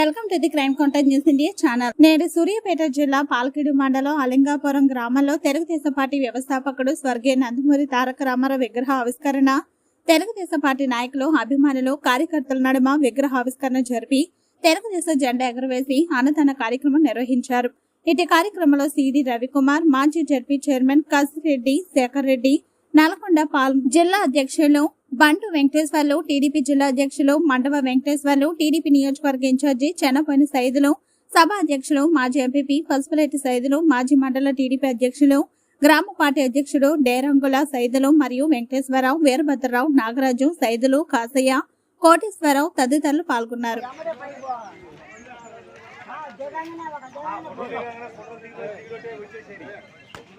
Welcome to the crime contact news India channel. నేడు సూర్యాపేట జిల్లా పాలకిడు మండలం అలింగాపురం గ్రామంలో తెలుగుదేశం పార్టీ వ్యవస్థాపకుడు స్వర్గీయ నందమూరి తారక రామారావు విగ్రహ ఆవిష్కరణ తెలుగుదేశం పార్టీ నాయకులు అభిమానులు కార్యకర్తల నడుమ విగ్రహ ఆవిష్కరణ జరిపి తెలుగుదేశం జెండా ఎగరవేసి అన్నదాన కార్యక్రమం నిర్వహించారు. ఇటు కార్యక్రమంలో సిడి రవికుమార్ మాజీ జడ్పీ చైర్మన్ కసిరెడ్డి శేఖర్ రెడ్డి నల్గొండ పాల్ జిల్లా అధ్యక్షులు బంటు వెంకటేశ్వర్లు టీడీపీ జిల్లా అధ్యక్షులు మండవ వెంకటేశ్వర్లు టీడీపీ నియోజకవర్గ ఇన్ఛార్జి చెన్నపోయిన సైదులు సభ అధ్యక్షులు మాజీ ఎంపీపీ పసుపులేటి సైదులు మాజీ మండల టీడీపీ అధ్యక్షులు గ్రామ పార్టీ అధ్యక్షుడు డేరంగుల సైదులు మరియు వెంకటేశ్వరరావు వీరభద్రరావు నాగరాజు సైదులు కాసయ్య కోటేశ్వరరావు తదితరులు పాల్గొన్నారు.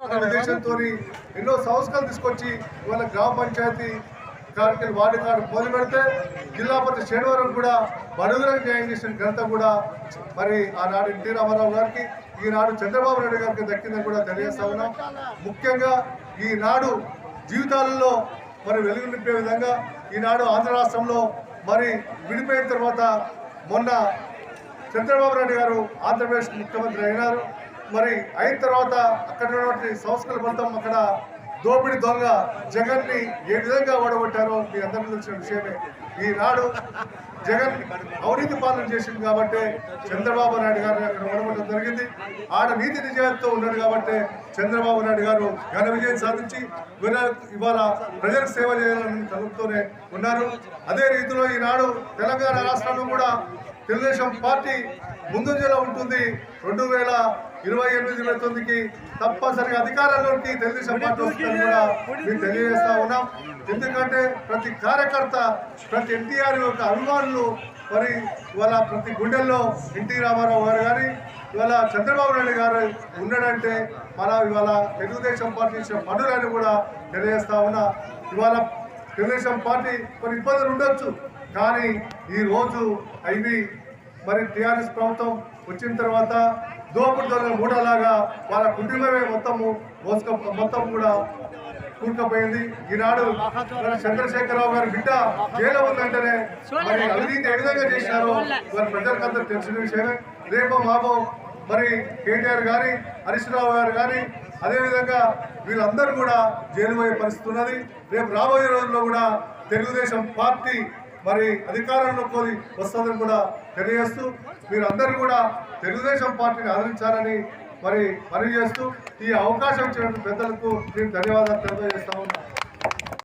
ఒక ఉద్దేశంతో ఎన్నో సంస్కరణలు తీసుకొచ్చి ఇవాళ గ్రామ పంచాయతీ కార్యక్రమం వార్డు కార్డు మొదలు పెడితే జిల్లా పరిషత్ శనివారం కూడా బడుగులకు న్యాయం చేసిన ఘనత కూడా మరి ఆనాడు ఎన్టీ రామారావు గారికి ఈనాడు చంద్రబాబు నాయుడు గారికి దక్కిందని కూడా తెలియజేస్తా ఉన్నాం. ముఖ్యంగా ఈనాడు జీవితాలలో మరి వెలుగు నింపే విధంగా ఈనాడు ఆంధ్ర రాష్ట్రంలో మరి విడిపోయిన తర్వాత మొన్న చంద్రబాబు నాయుడు గారు ఆంధ్రప్రదేశ్ ముఖ్యమంత్రి అయినారు. మరి అయిన తర్వాత అక్కడ ఉన్నటువంటి సంస్కృతి ఫలితం అక్కడ దోపిడి దొంగ జగన్ని ఏ విధంగా ఓడగొట్టారో మీ అందరికీ తెలిసిన విషయమే. ఈనాడు జగన్ అవినీతి పాలన చేసింది కాబట్టి చంద్రబాబు నాయుడు గారు అక్కడ ఓడగొట్టడం జరిగింది. ఆడ నీతి నిజాయితీతో ఉన్నాడు కాబట్టి చంద్రబాబు నాయుడు గారు ఘన విజయం సాధించి ఇవాళ ప్రజలకు సేవ చేయాలని తలుపుతూనే ఉన్నారు. అదే రీతిలో ఈనాడు తెలంగాణ రాష్ట్రంలో కూడా తెలుగుదేశం పార్టీ ముందంజలో ఉంటుంది. రెండు వేల ఇరవై ఎనిమిది ఇరవై తొమ్మిదికి తప్పనిసరిగా అధికారంలోకి తెలుగుదేశం పార్టీ వస్తుందని కూడా మీకు తెలియజేస్తా ఉన్నాం. ఎందుకంటే ప్రతి కార్యకర్త ప్రతి ఎన్టీఆర్ యొక్క అభిమానులు మరి ఇవాళ ప్రతి గుండెల్లో ఎన్టీ రామారావు గారు కానీ ఇవాళ చంద్రబాబు నాయుడు గారు ఉన్నాడంటే మన ఇవాళ తెలుగుదేశం పార్టీ ఇచ్చిన పనులని కూడా తెలియజేస్తా ఉన్నా. ఇవాళ తెలుగుదేశం పార్టీ కొన్ని ఇబ్బందులు ఉండొచ్చు కానీ ఈ రోజు అవి మరి టీఆర్ఎస్ ప్రభుత్వం వచ్చిన తర్వాత దోపుడు దొంగ మూడలాగా వాళ్ళ కుటుంబమే మొత్తము మోసుక మొత్తం కూడా కూరుకుపోయింది. ఈనాడు చంద్రశేఖరరావు గారి బిడ్డ జైలు ఉందంటేనే మరి అవినీతి ఏ విధంగా చేసినారో మరి ప్రజలకందరూ తెలిసిన విషయమే. రేపో మాపో మరి కేటీఆర్ గారి హరీష్ రావు గారు కానీ అదేవిధంగా వీళ్ళందరూ కూడా జైలు పోయే పరిస్థితి ఉన్నది. రేపు రాబోయే రోజుల్లో కూడా తెలుగుదేశం పార్టీ మరి అధికారంలో కోరి వస్తుందని కూడా తెలియజేస్తూ మీరందరూ కూడా తెలుగుదేశం పార్టీని ఆదరించాలని మరి పని చేస్తూ ఈ అవకాశం ఇచ్చినటువంటి పెద్దలకు నేను ధన్యవాదాలు తెలియజేస్తాము